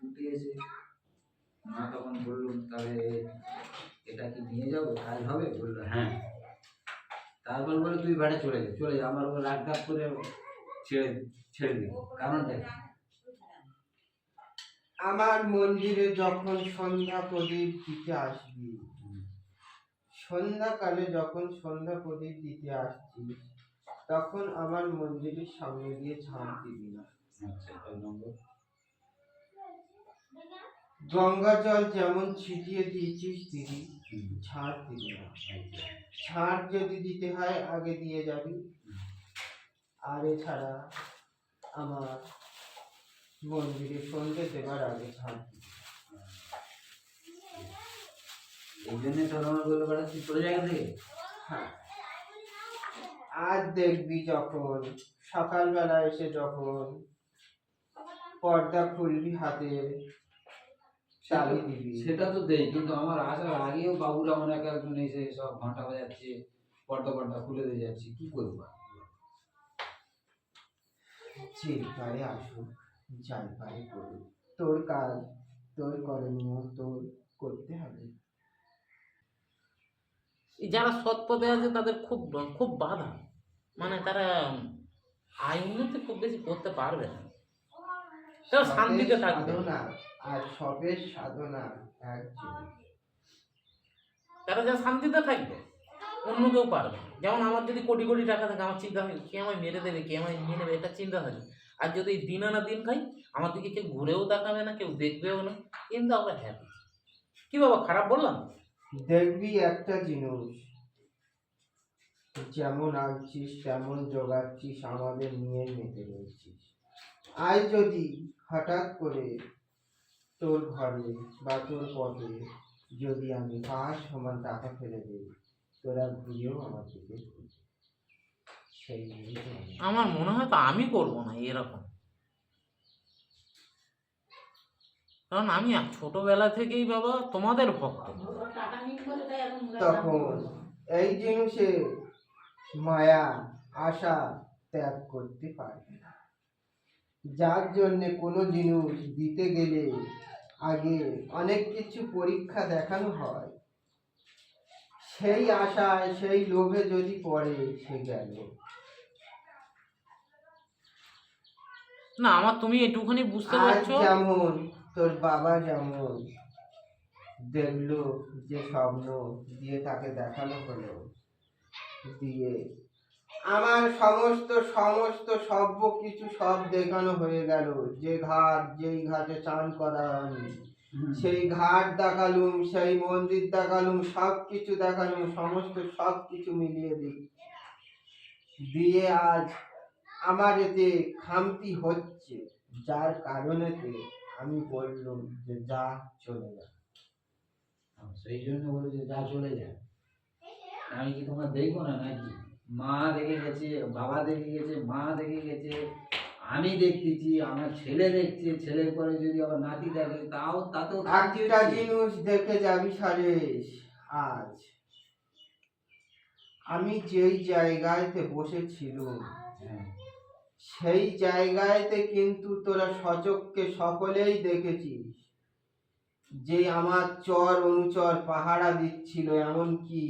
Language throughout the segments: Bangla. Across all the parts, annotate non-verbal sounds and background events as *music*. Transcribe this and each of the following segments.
উঠে এসে মা তখন বলল তাহলে এটা কি নিয়ে যাব? কাজ হবে? বলল হ্যাঁ। তারপর বলে তুই বাড়ি চলে যা চলে যা আমার ওপর রাগ টাগ করে ছেড়ে ছেড়ে দিল কারণটা? আমার মন্দিরে যখন সন্ধ্যা প্রদীপ দিতে আসবি সন্ধ্যাকালে যখন সন্ধ্যা প্রদীপ দিতে আসছিস তখন আমার মন্দিরের সামনে দিয়ে ঝাঁপ দিবি না। আচ্ছা নম্বর? গঙ্গা জল যেমন ছিটিয়ে দিয়েছিস দিদি ছাড় দিবি না। ছাড় যদি দিতে হয় আগে দিয়ে যাবি। আর এছাড়া আমার মন্দিরে সন্ধে দেবার আগে ছাড় দিবি। এই তোর আমার জায়গা থেকে। হ্যাঁ। আর দেখবি যখন সকালবেলা এসে যখন পর্দা খুলবি হাতে সেটা তো দেই কিন্তু আমার আসার আগেও বাবুরা অনেক একজন এসে সব ঘণ্টা বাজাচ্ছে পর্দা পর্দা খুলে দিয়ে যাচ্ছে কি করব? পারে আসুক পারে করুক তোর কাজ তোর করণীয় তোর করতে হবে। যারা সৎ পথে আছে তাদের খুব খুব বাধা। মানে তারা আয় উন্নতি খুব বেশি করতে পারবে না। তারা শান্তিতে থাকবে। সাধনা আর সবের সাধনা এক জিনিস। তারা যা শান্তিতে থাকবে অন্য কেউ পারবে যেমন আমার যদি কোটি কোটি টাকা থাকে আমার চিন্তা থাকে কে আমায় মেরে দেবে কে আমায় নিয়ে নেবে এটা চিন্তা থাকে। আর যদি দিন আনা দিন খাই আমার দিকে কেউ ঘুরেও তাকাবে না কেউ দেখবেও না কিন্তু আমরা হ্যাপি কি বাবা খারাপ বললাম? দেখবি একটা জিনিস যেমন আনছিস তেমন জোগাচ্ছিস আমাদের নিয়ে মেতে রয়েছিস। আজ যদি হঠাৎ করে তোর ঘরে বা তোর পথে যদি আমি পাঁচ সমান টাকা ফেলে দিই তোরা ঘুরেও আমার দিকে সেই আমি- আমার মনে হয় তো আমি করব না এরকম। কারণ আমি ছোটবেলা থেকেই বাবা তোমাদের ভক্ত। তখন এই জিনিসে মায়া আশা ত্যাগ করতে পারবে না। যার জন্যে কোনো জিনিস দিতে গেলে আগে অনেক কিছু পরীক্ষা দেখানো হয়। সেই আশায় সেই লোভে যদি পড়ে সে গেল। না আমার তুমি একটুখানি বুঝতে পারছ? যেমন তোর বাবা যেমন দেখল যে স্বপ্ন দিয়ে তাকে দেখানো হলো দিয়ে আমার সমস্ত সমস্ত সভ্য কিছু সব দেখানো হয়ে গেল। যে ঘাট যেই ঘাটে চান করা আমি সেই ঘাট দেখালুম সেই মন্দির দেখালুম সব কিছু দেখালুম সমস্ত সব কিছু মিলিয়ে দিই দিয়ে আজ আমার এতে খামতি হচ্ছে। যার কারণেতে আমি বললুম যে যা চলে যা। সেই জন্য বলে যে যা চলে যায় আমি কি তোমার দেখব না নাকি? মা দেখে গেছে বাবা দেখে গেছে মা দেখে গেছে আমি দেখতেছি আমার ছেলে দেখছে ছেলের পরে যদি আবার নাতি দেখে তাও তাতেও একটা জিনিস দেখে যাবি সারেশ আজ। আমি যেই জায়গায়তে বসেছিলুম হ্যাঁ, সেই জায়গায়তে কিন্তু তোরা সচককে সকলেই দেখেছিস। যে আমার চর অনুচর পাহারা দিচ্ছিল এমনকি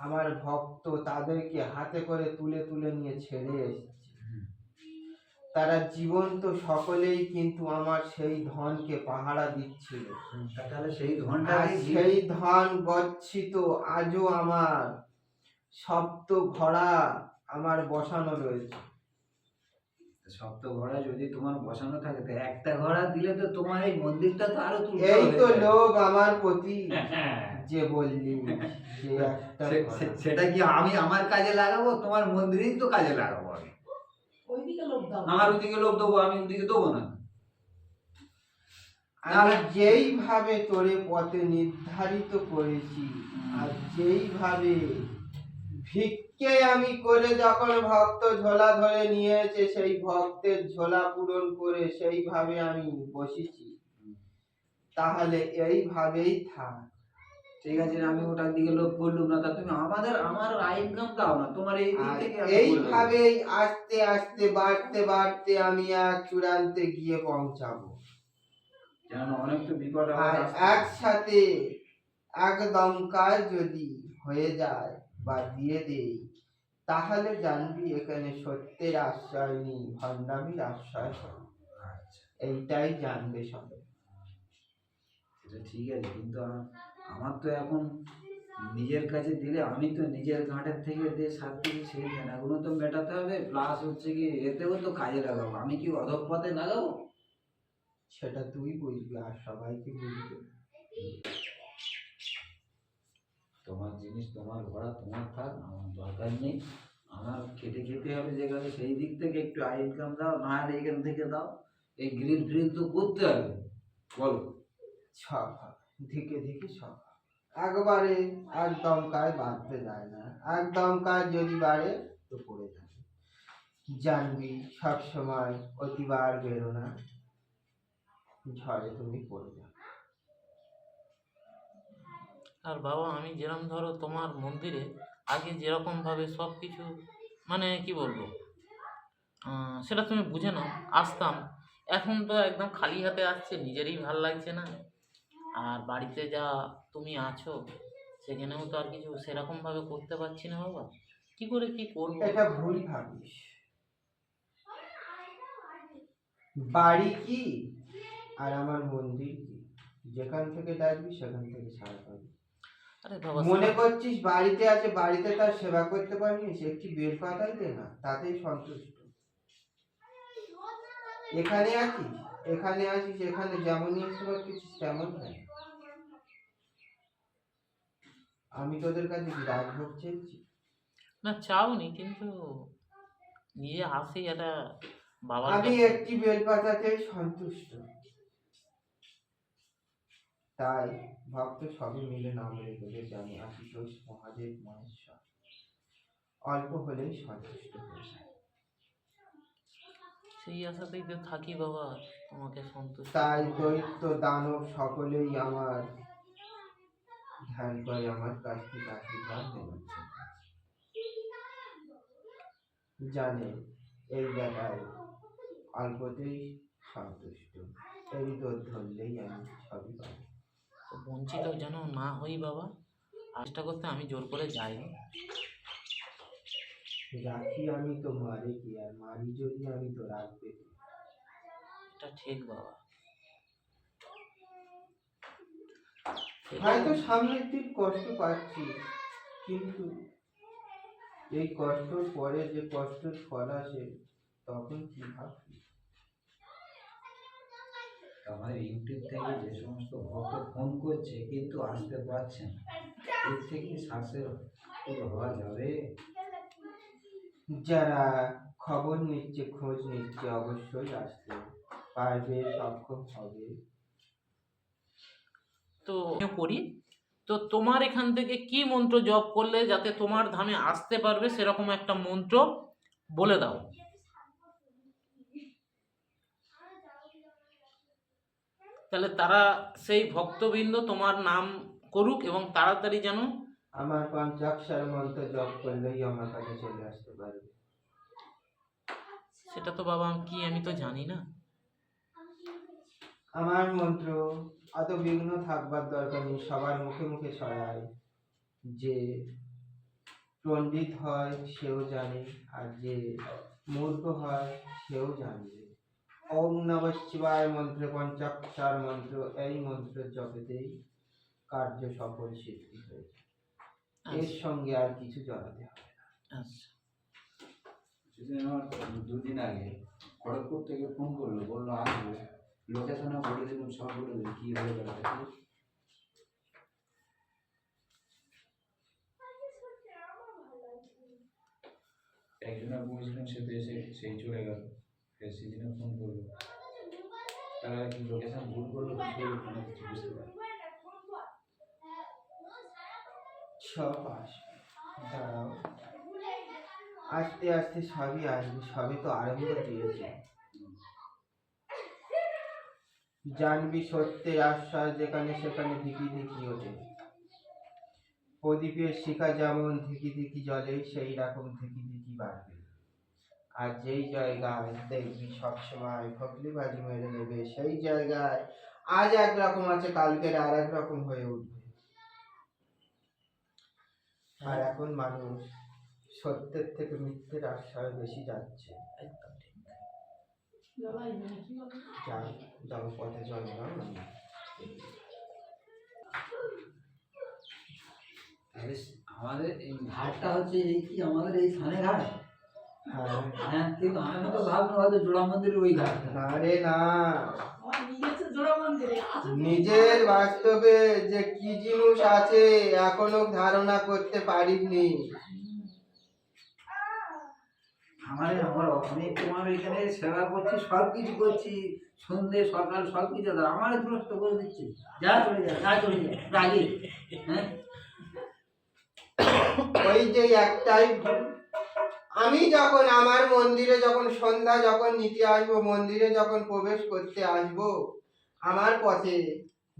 আমার ভক্ত তাদেরকে হাতে করে তুলে তুলে নিয়ে ছেড়ে এসেছে। তারা জীবন্ত সকলেই কিন্তু আমার সেই ধনকে পাহারা দিচ্ছিল। সেই আর সেই ধন গচ্ছিত আজও আমার। সপ্ত ঘোড়া আমার বসানো রয়েছে। সপ্ত ঘোড়া যদি তোমার বসানো থাকে তো একটা ঘোড়া দিলে তো তোমার এই মন্দিরটা তো আরও এই তো লোভ আমার প্রতি। হ্যাঁ। যে বললি *laughs* সেটা কি আমি আমার কাজে লাগাবো? তোমার মন্দিরেই তো কাজে লাগাবো আমি। আমার ওদিকে লোক দেবো আমি ওদিকে দেবো না। আমি যেইভাবে তোরে পথে নির্ধারিত করেছি আর যেইভাবে ভিক্ষে আমি করে যখন ভক্ত ঝোলা ধরে নিয়েছে সেই ভক্তের ঝোলা পূরণ করে সেইভাবে আমি বসেছি। তাহলে এইভাবেই থাক। ঠিক আছে আমি ওটার দিকে লোক করলুম না। তা তুমি আমাদের আমার ইনকাম দাও না। তোমার এই দিক থেকে। এইভাবেই আস্তে আস্তে বাড়তে বাড়তে আমি এক চূড়ান্তে গিয়ে পৌঁছাবো। যেন অনেক তো বিপদ একসাথে একদম কাজ যদি হয়ে যায় বা দিয়ে দেই তাহলে জানবি এখানে সত্যের আশ্রয় নেই ভণ্ডামির আশ্রয় আচ্ছা। এইটাই জানবে সবাই। এটা ঠিক আছে কিন্তু আ- আমার তো এখন নিজের কাছে দিলে আমি তো নিজের ঘাটের থেকে যে শাস্তি সেই দেনাগুলো তো মেটাতে হবে প্লাস হচ্ছে কি এতেও তো কাজে লাগাবো। আমি কি অধপ পথে লাগাবো? সেটা তুই বুঝবি আর সবাইকে বুঝবে। তোমার জিনিস তোমার ঘোড়া তোমার থাক আমার দরকার নেই। আমার খেটে খেতে হবে যেখানে সেই দিক থেকে একটু আই ইনকাম দাও না হলে এখান থেকে দাও। এই গ্রিল ফ্রিল তো করতে হবে। বলো। সব ধিকে ধিকে সব। একবারে একদম কাজ বাঁধতে যায় না। একদম কাজ যদি বাড়ে, তো পড়ে যাবে জানবি? সব সময় অতিবার বেরো না। ঝড়ে তুমি পড়ে যাবে আর বাবা, আমি যেরকম ধরো তোমার মন্দিরে, আগে যেরকম ভাবে সব কিছু মানে কি বলব? সেটা তুমি বুঝে নাও, আসতাম। এখন তো একদম খালি হাতে আসছে, নিজেরই ভালো লাগছে না। আর বাড়িতে যা তুমি আছো সেখানেও তো আর কিছু সেরকম ভাবে করতে পারছি না বাবা। কি করে কি করব? এটা ভুল ভাবিস। বাড়ি কি আর আমার মন্দির কি? যেখান থেকে ডাকবি সেখান থেকে ছাড়া পাবি। আরে বাবা মনে করছিস বাড়িতে আছে বাড়িতে তার সেবা করতে পারিনি সে একটি বেল পাতাই দে না তাতেই সন্তুষ্ট। এখানে আছিস? এখানে আছিস এখানে যেমনই আসতে পারছিস তেমন নাই আমি তোদের কাছে কি রাজভোগ চেয়েছি। না চাওনি কিন্তু নিজে আসি এটা বাবার আমি একটি বেল পাতাতেই সন্তুষ্ট। তাই ভক্ত সবই মিলে নাম রেখে জানি আশুতোষ মহাদেব মহেশ্বর। অল্প হলেই সন্তুষ্ট হয়ে যায়। সেই আশাতেই তো থাকি বাবা তোমাকে সন্তুষ্ট তাই। দৈত্য দানব সকলেই আমার ধ্যান করে আমার কাছ থেকে আশীর্বাদ জানে এই বেলায় অল্পতেই সন্তুষ্ট। এই দোধ ধরলেই আমি সবই পাবো। তো বঞ্চিত যেন না হই বাবা চেষ্টা করতে আমি জোর করে যাইনি। রাখি আমি তো মারে কি আর মারি যদি আমি তো রাখবে কি? এটা ঠিক বাবা। হয়তো সামনের দিন কষ্ট পাচ্ছি কিন্তু এই কষ্টর পরে যে কষ্টের ফল আসে তখন কি ভাবছি? আমার ইউটিউব থেকে যে সমস্ত ভক্ত ফোন করছে কিন্তু আসতে পারছে না। এর থেকে শ্বাসের হওয়া যাবে? যারা খবর নিচ্ছে, খোঁজ নিচ্ছে, অবশ্যই আসতে পারবে, সক্ষম হবে। তো করি তো তোমার এখান থেকে কি মন্ত্র জপ করলে যাতে তোমার ধামে আসতে পারবে, সেরকম একটা মন্ত্র বলে দাও। তাহলে তারা সেই ভক্তবৃন্দ তোমার নাম করুক এবং তাড়াতাড়ি যেন আমার পঞ্চাক্ষর মন্ত্র জপ করলেই আমার কাছে চলে আসতে পারবে। সেটা তো বাবা কি আমি তো জানি না। আমার মন্ত্র অত বিঘ্ন থাকবার দরকার নেই সবার মুখে মুখে ছড়ায়। যে পণ্ডিত হয় সেও জানে আর যে মূর্খ হয় সেও জানবে ওম নম শিবায় মন্ত্র পঞ্চাক্ষর মন্ত্র এই মন্ত্র জপেতেই কার্য সফল সিদ্ধি হয়েছে। এর আচ্ছা, সঙ্গে আর কিছু জড়াতে হবে না। আচ্ছা। সেদিন আমার দুদিন আগে খড়গপুর থেকে ফোন করল বলল আসব। লোকেশনে বলে দিলাম সব বলে দিলাম কী হয়ে বেড়াতে একজনের বলেছিলাম সে তো এসে সেই চলে গেল। সেদিনে ফোন করল। তারা কি লোকেশন ভুল করল কিছু বুঝতে পারি দাঁড়াও। আস্তে আস্তে সবই আসবে সবই তো আরম্ভ দিয়েছে। জানবি সত্যের আশ্বাস যেখানে সেখানে ধিকি ধিকি ওঠে। প্রদীপের শিখা যেমন ধিকি ধিকি জলে, সেই রকম ধিকি ধিকি বাড়বে। আর যেই জায়গায় দেখবি সবসময় ফকলি বাজি মেরে নেবে, সেই জায়গায় আজ একরকম আছে, কালকের আর এক রকম হয়ে উঠবে। আর এখন মানুষ সত্যের থেকে মিথ্যের আশ্রয় বেশি যাচ্ছে। একদম ঠিক। যা যাও পথে চলো না আমাদের এই ঘাটটা হচ্ছে এই কি আমাদের এই থানে ঘাট? হ্যাঁ। হ্যাঁ কিন্তু আমি তো ভাবলাম হয়তো জোড়া মন্দিরের ওই ঘাট না রে না। নিজের বাস্তবে যে কি জিনিস আছে এখনও ধারণা করতে পারিনি। আমার আমার অনেক তোমার এখানে সেবা করছি সব কিছু করছি সন্ধে সকাল সব কিছু আমার দুরস্ত করে দিচ্ছি। যা চলে যা যা চলে যা রাগে হ্যাঁ? ওই যে একটাই আমি যখন আমার মন্দিরে যখন সন্ধ্যা যখন নিতে আসব মন্দিরে যখন প্রবেশ করতে আসব আমার পথে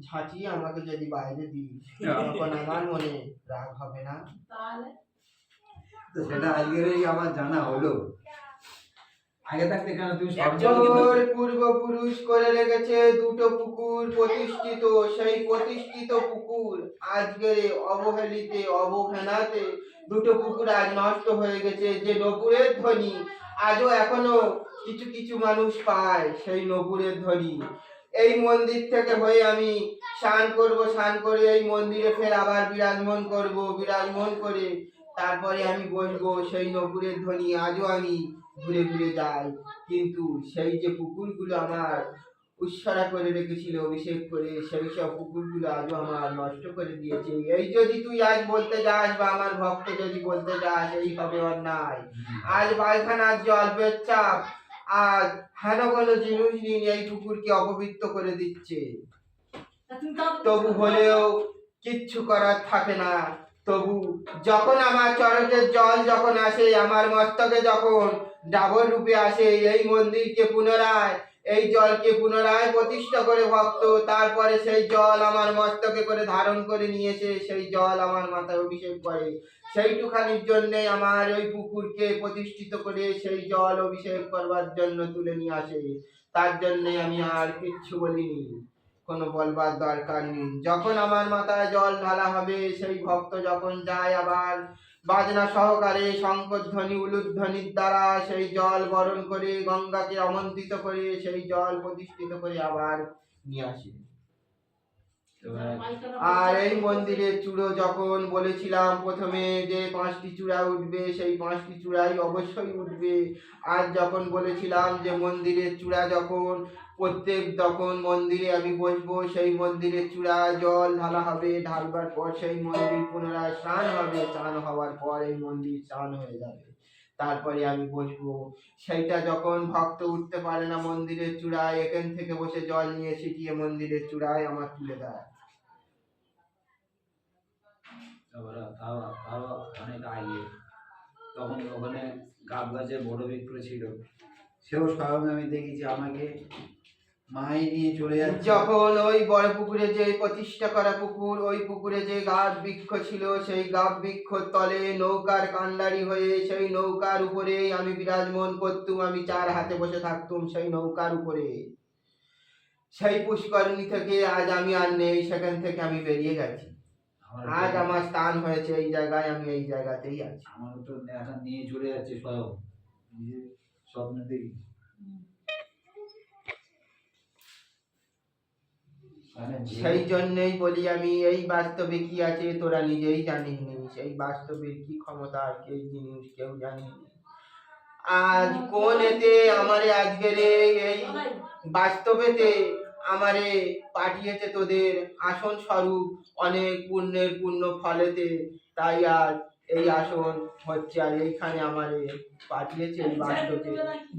ঝাঁচি আমাকে যদি বাইরে দিই তখন আমার মনে রাগ হবে না। তো সেটা আজকের আমার জানা হলো। আগে থাকতে কেন তুমি পূর্বপুরুষ করে রেখেছে দুটো পুকুর প্রতিষ্ঠিত সেই প্রতিষ্ঠিত পুকুর আজকে অবহেলিতে অবহেলাতে দুটো পুকুর আজ নষ্ট হয়ে গেছে। যে নপুরের ধ্বনি আজও এখনও কিছু কিছু মানুষ পায় সেই নপুরের ধ্বনি। এই মন্দির থেকে হয়ে আমি স্নান করব, স্নান করে এই মন্দিরে ফের আবার বিরাজমান করব, বিরাজমান করে তারপরে আমি বসবো সেই নপুরের ধ্বনি আজও আমি ঘুরে ঘুরে যাই। কিন্তু সেই যে পুকুরগুলো আমার উৎসরা করে রেখেছিল, অভিষেক করে, সেই সব পুকুরগুলো আজও আমার নষ্ট করে দিয়েছে। এই যদি তুই আজ বলতে যাস বা আমার ভক্ত যদি বলতে যাস, এই হবে অন্যায়। আজ পায়খানার জল পেচ্ছাপ আজ হেন কোনো জিনিস নিয়ে এই পুকুরকে অপবিত্র করে দিচ্ছে। তবু হলেও কিচ্ছু করার থাকে না। তবু যখন আমার চরকের জল যখন আসে আমার মস্তকে যখন ডাবল রূপে আসে এই মন্দিরকে পুনরায় এই জলকে পুনরায় প্রতিষ্ঠা করে ভক্ত, তারপরে সেই জল আমার মস্তকে করে ধারণ করে নিয়েছে, সেই জল আমার মাথায় অভিষেক করে। সেইটুখানির জন্য আমার ওই পুকুরকে প্রতিষ্ঠিত করে সেই জল অভিষেক করবার জন্য তুলে নিয়ে আসে। তার জন্যে আমি আর কিচ্ছু বলিনি, কোনো বলবার দরকার নেই। যখন আমার মাথায় জল ঢালা হবে, সেই ভক্ত যখন যায় আবার বাজনা সহকারে শঙ্করধ্বনি উলুধ্বনির দ্বারা সেই জল বরণ করে গঙ্গাকে আমন্ত্রিত করে সেই জল প্রতিষ্ঠিত করে আবার নিয়ে আসে। আর এই মন্দিরের চূড়ো যখন বলেছিলাম প্রথমে যে পাঁচটি চূড়া উঠবে, সেই পাঁচটি চূড়াই অবশ্যই উঠবে। আর যখন বলেছিলাম যে মন্দিরের চূড়া যখন প্রত্যেক যখন মন্দিরে আমি বসবো সেই মন্দিরের চূড়া জল ঢালা হবে ঢালবার পর সেই মন্দির পুনরায় স্নান হবে স্নান হওয়ার পর এই মন্দির স্নান হয়ে যাবে। তারপরে আমি বসবো। সেইটা যখন ভক্ত উঠতে পারে না মন্দিরের চূড়ায় এখান থেকে বসে জল নিয়ে ছিটিয়ে মন্দিরের চূড়ায় আমার তুলে দেয়। অনেক আগে। তখন ওখানে গাব গাছে বড় বিক্র ছিল। সেও স্বয়ং আমি দেখেছি আমাকে মাই নিয়ে চলে যাচ্ছে। যখন ওই বড় পুকুরে যে প্রতিষ্ঠা করা পুকুর ওই পুকুরে যে গাছ বৃক্ষ ছিল সেই গাব বৃক্ষ তলে নৌকার কান্ডারি হয়ে সেই নৌকার উপরে আমি বিরাজমান করতুম আমি চার হাতে বসে থাকতুম সেই নৌকার উপরে। সেই পুষ্করণী থেকে আজ আমি আর নেই সেখান থেকে আমি বেরিয়ে গেছি। আজ আমার স্থান হয়েছে এই জায়গায় আমি এই জায়গাতেই আছি। আমার তো এখন নিয়ে চলে যাচ্ছে স্বয়ং নিজের স্বপ্ন দেখি মানে যে- সেই জন্যই বলি আমি, এই বাস্তবে কি আছে তোরা নিজেই জানিস নি? সেই বাস্তবে কি ক্ষমতা আর কি জিনিস কেউ জানি আজ কোন এতে আমারে আজকের এই বাস্তবেতে আমারে পাঠিয়েছে তোদের আসন স্বরূপ অনেক পুণ্যের পুণ্য ফলেতে। তাই আর এই আসন হচ্ছে আর এইখানে আমারে পাঠিয়েছে এই বাস্তবে।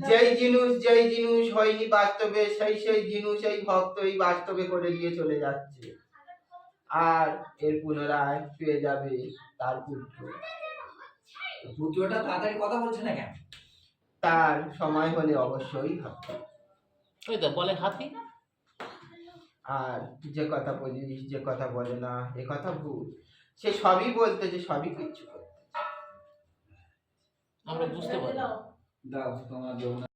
যেই জিনিস যেই জিনিস হয়নি বাস্তবে সেই সেই জিনিস এই ভক্ত এই বাস্তবে করে দিয়ে চলে যাচ্ছে। আর এর পুনরায় পেয়ে যাবে তার পুত্র। পুজোটা তাড়াতাড়ি কথা বলছে না কেন? তার সময় হলে অবশ্যই হবে। ওই তো বলে হাতি আর যে কথা বলিস যে কথা বলে না এ কথা ভুল। সে সবই বলতে যে সবই কিচ্ছু করতে আমরা বুঝতে পারি দাও তোমার যমুনা